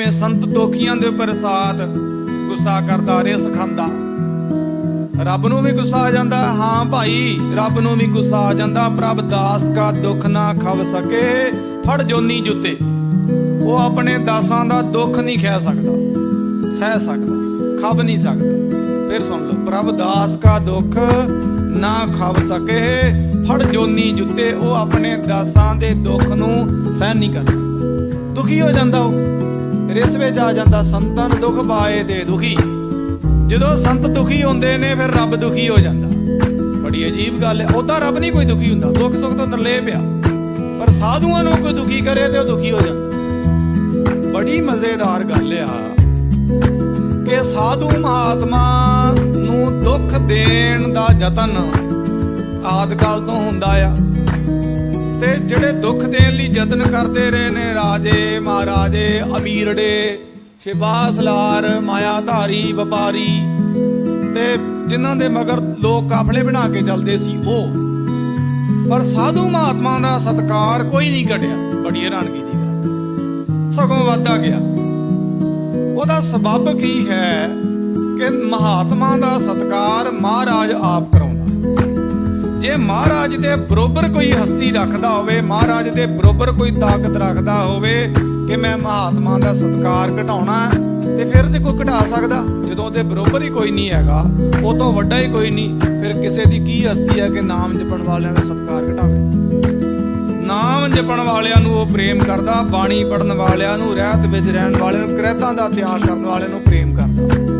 ਜਿਵੇਂ ਸੰਤ ਦੋਖੀਆਂ ਦੇ ਪ੍ਰਸਾਦ ਗੁੱਸਾ ਕਰਦਾ, ਰਿਸ ਖਾਂਦਾ। ਰੱਬ ਨੂੰ ਵੀ ਗੁੱਸਾ ਆ ਜਾਂਦਾ, ਹਾਂ ਭਾਈ, ਰੱਬ ਨੂੰ ਵੀ ਗੁੱਸਾ ਆ ਜਾਂਦਾ, ਪ੍ਰਭ ਦਾਸ ਕਾ ਦੁੱਖ ਨਾ ਖਵ ਸਕੇ, ਫੜ ਜੋਨੀ ਜੁੱਤੇ। ਉਹ ਆਪਣੇ ਦਾਸਾਂ ਦਾ ਦੁੱਖ ਨਹੀਂ ਖਹਿ ਸਕਦਾ, ਸਹਿ ਸਕਦਾ, ਖਵ ਨਹੀਂ ਸਕਦਾ। ਫਿਰ ਸੁਣ ਲਓ, ਪ੍ਰਭ ਦਾਸ ਕਾ ਦੁੱਖ ਨਾ ਖਵ ਸਕੇ, ਫੜ ਜੋਨੀ ਜੁੱਤੇ, ਉਹ ਆਪਣੇ ਦਾਸਾਂ ਦੇ ਦੁੱਖ ਨੂੰ ਸਹਿ ਨਹੀਂ ਕਰਦਾ। ਦੁਖੀ ਹੋ ਜਾਂਦਾ ਉਹ। ਰਿਸ ਵਿੱਚ ਆ ਜਾਂਦਾ ਸੰਤਨ ਨੂੰ ਦੁੱਖ ਪਾਏ ਦੇ ਦੁਖੀ। ਜਦੋਂ ਸੰਤ ਦੁਖੀ ਹੁੰਦੇ ਨੇ, ਫਿਰ ਰੱਬ ਦੁਖੀ ਹੋ ਜਾਂਦਾ। ਬੜੀ ਅਜੀਬ ਗੱਲ ਹੈ। ਉਹਦਾ ਰੱਬ ਨਹੀਂ ਕੋਈ ਦੁਖੀ ਹੁੰਦਾ। ਦੁੱਖ ਸੁੱਖ ਤੋਂ ਨਿਰਲੇਪ ਆ ਪਰ ਸਾਧੂਆਂ ਨੂੰ ਕੋਈ ਦੁਖੀ ਕਰੇ ਤੇ ਉਹ ਦੁਖੀ ਹੋ ਜਾਂਦਾ। ਬੜੀ ਮਜ਼ੇਦਾਰ ਗੱਲ ਆ ਕਿ ਸਾਧੂ ਮਹਾਤਮਾ ਨੂੰ ਦੁੱਖ ਦੇਣ ਦਾ ਯਤਨ ਆਦਿ ਕਾਲ ਤੋਂ ਹੁੰਦਾ ਆ। ਜਿਹੜੇ ਦੁੱਖ ਦੇਣ ਲਈ ਯਤਨ ਕਰਦੇ ਰਹੇ ਨੇ ਰਾਜੇ, ਮਹਾਰਾਜੇ, ਅਮੀਰੜੇ, ਸ਼ਿਬਾਸਲਾਰ, ਮਾਇਆਧਾਰੀ, ਵਪਾਰੀ ਤੇ ਜਿਨ੍ਹਾਂ ਦੇ ਮਗਰ ਲੋਕ ਕਾਫਲੇ ਬਣਾ ਕੇ ਚੱਲਦੇ ਸੀ ਉਹ। ਪਰ ਸਾਧੂ ਮਹਾਤਮਾ ਦਾ ਸਤਕਾਰ ਕੋਈ ਨਹੀਂ ਘਟਿਆ। ਬੜੀ ਹੈਰਾਨਗੀ ਦੀ ਗੱਲ। ਸਗੋਂ ਵੱਧਦਾ ਗਿਆ। ਉਹਦਾ ਸਬਬ ਕੀ ਹੈ ਕਿ ਮਹਾਤਮਾ ਦਾ ਸਤਕਾਰ ਮਹਾਰਾਜ ਆਪ ਕਰਾਉਂਦਾ। ਜੇ ਮਹਾਰਾਜ ਦੇ ਬਰੋਬਰ ਕੋਈ ਹਸਤੀ ਰੱਖਦਾ ਹੋਵੇ ਮਹਾਰਾਜ ਦੇ ਬਰੋਬਰ ਕੋਈ ਤਾਕਤ ਰੱਖਦਾ ਹੋਵੇ ਕਿ ਮੈਂ ਮਹਾਤਮਾ ਦਾ ਸਤਕਾਰ ਘਟਾਉਣਾ ਹੈ, ਤੇ ਫਿਰ ਤੇ ਕੋਈ ਘਟਾ ਸਕਦਾ? ਜਦੋਂ ਉਹਦੇ ਬਰੋਬਰ ਹੀ ਕੋਈ ਨਹੀਂ ਹੈਗਾ ਉਹ ਤੋਂ ਵੱਡਾ ਹੀ ਕੋਈ ਨਹੀਂ ਫਿਰ ਕਿਸੇ ਦੀ ਕੀ ਹਸਤੀ ਹੈ ਕਿ ਨਾਮ ਜਪਣ ਵਾਲਿਆਂ ਦਾ ਸਤਕਾਰ ਘਟਾਵੇ? ਨਾਮ ਜਪਣ ਵਾਲਿਆਂ ਨੂੰ ਉਹ ਪ੍ਰੇਮ ਕਰਦਾ ਬਾਣੀ ਪੜਨ ਵਾਲਿਆਂ ਨੂੰ ਰਹਿਤ ਵਿੱਚ ਰਹਿਣ ਵਾਲਿਆਂ ਨੂੰ ਕਿਰਤਾਂ ਦਾ ਤਿਆਗ ਕਰਨ ਵਾਲਿਆਂ ਨੂੰ ਪ੍ਰੇਮ ਕਰਦਾ।